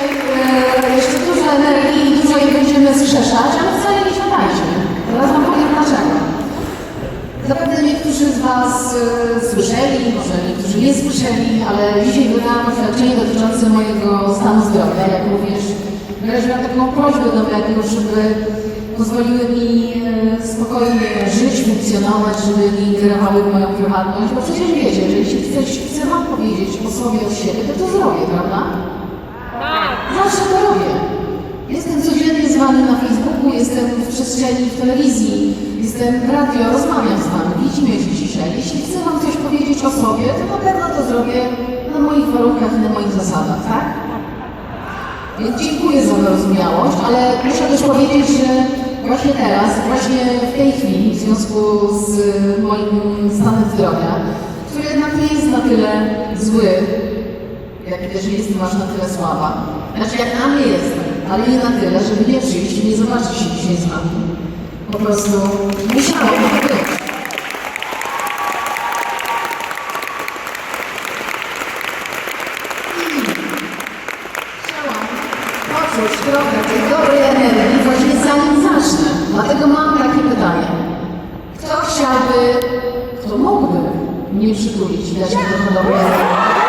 E, jeszcze dużo energii i dużo jej będziemy zgrzeszać, ale wcale nie siadajcie. Teraz wam powiem dlaczego. Zapewne niektórzy z Was e, słyszeli, może niektórzy nie słyszeli, ale dzisiaj wydałam oświadczenie dotyczące mojego stanu zdrowia, jak również wyraziłam taką prośbę do mediów, żeby pozwoliły mi e, spokojnie żyć, funkcjonować, żeby nie ingerowały w moją prywatność, bo przecież wiecie, że jeśli chcesz, chcę Wam powiedzieć o sobie, o siebie, to to zrobię, prawda? Zawsze to robię. Jestem codziennie z Wami na Facebooku, jestem w przestrzeni w telewizji, jestem w radio, rozmawiam z Wami, widzimy się dzisiaj. Jeśli chcę Wam coś powiedzieć o sobie, to na pewno to zrobię na moich warunkach i na moich zasadach, tak? Więc dziękuję za wyrozumiałość, ale muszę też powiedzieć, że właśnie teraz, właśnie w tej chwili, w związku z moim stanem zdrowia, który jednak nie jest na tyle zły, jak też nie jestem aż na tyle słaba. Znaczy jak na mnie jestem, ale nie na tyle, żeby nie przyjść i nie zobaczyć się dzisiaj z wami. Po prostu musiało tak być. Chciałam poczuć trochę tej dobrej energii właśnie zanim zacznę. Dlatego mam takie pytanie. Kto chciałby, kto mógłby mnie przytulić dać mi trochę energii?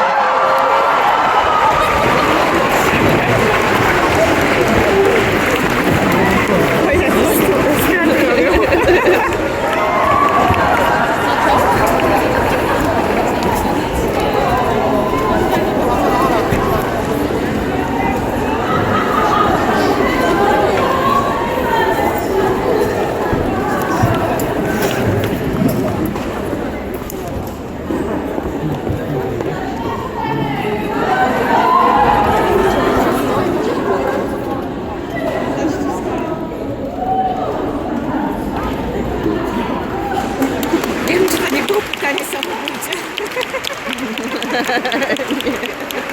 yeah.